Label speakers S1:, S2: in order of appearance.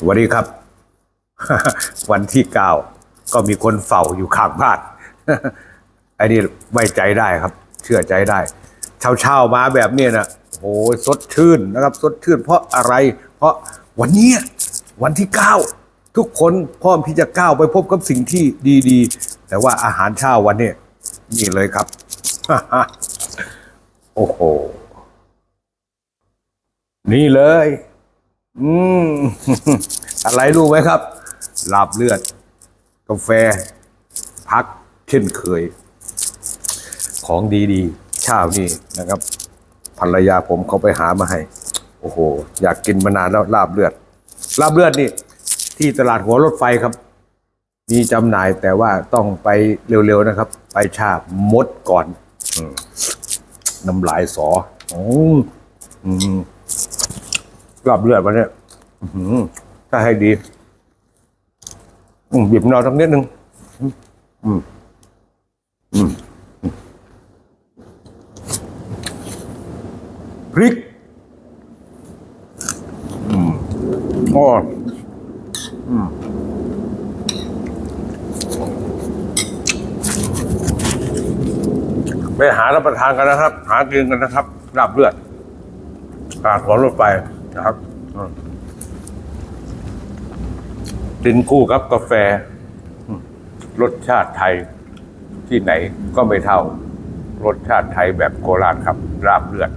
S1: สวัสดีครับ วันที่เก้าก็มีคนเฝ้าอยู่ข้างบ้านไอ้นี่ไว้ใจได้ครับ เชื่อใจได้เช้าเช้าๆมาแบบนี้นะโอ้ยสดชื่นนะครับ สดชื่นเพราะอะไร เพราะวันนี้วันที่เก้าทุกคนพร้อมที่จะก้าวไปพบกับสิ่งที่ดีๆ แต่ว่าอาหารเช้าวันนี้นี่เลยครับ โอ้โห นี่เลย อืม อะไรรู้ไหมครับ ลาบเลือด กาแฟ พักเช่นเคย ของดีๆช้านี่นะครับ ภรรยาผมเขาไปหามาให้ โอ้โห อยากกินมานานแล้วลาบเลือด ลาบเลือดนี่ ที่ตลาดหัวรถไฟครับ มีจำหน่ายแต่ว่าต้องไปเร็วๆนะครับ ไปชาบมดก่อนอน้ำลายสออืมอืม ลาบเลือดมาเนี่ยอื้อหือถ้าให้ดีบีบมะนาวสักนิดนึงอืมอืมพริกอืมอ๋ออืมไปหารับประทานกันนะครับ หากินกันนะครับลาบเลือดตลาดหัวรถไฟ นะครับกินคู่กับกาแฟ รสชาติไทยที่ไหนก็ไม่เท่า รสชาติไทยแบบโคราชครับ ราบเลือด